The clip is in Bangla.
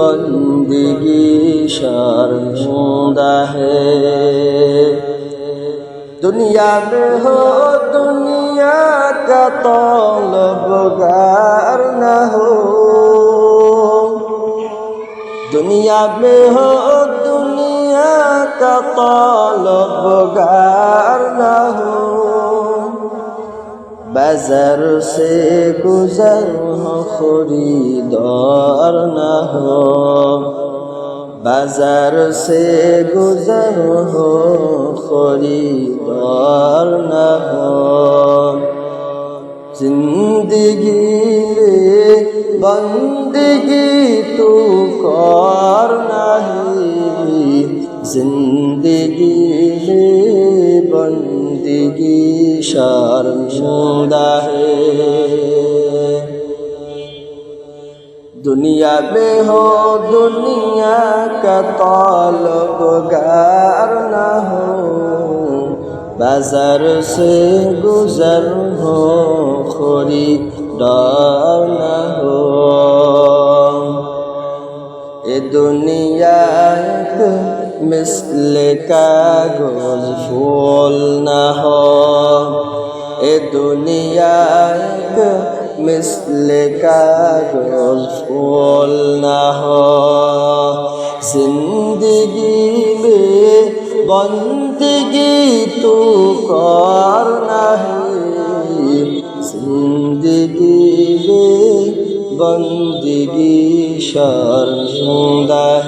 বন্দিগি শর্মদা হে দুনিয়া মে হো দুনিয়া কা তল বগার না হো দুনিয়া মে হো দুনিয়া কা তল बाजार से गुजर हो खरीदार न हो बाजार से गुजर हो खरीदार न हो जिंदगी में बंदगी तो करना है जिंदगी में बंदगी शर्मिंदा है दुनिया में हो दुनिया का ताल्लुकार न हो बाजार से गुजर हो खरीदार न हो ए दुनिया एक মিসলে কাগল ফুল না হ। এ দুনিয়ায় মিসলে কাগল ফুল না হ। জিন্দগি মে বন্দগি তু কর জিন্দগি মে বন্দগি শর সুন্দর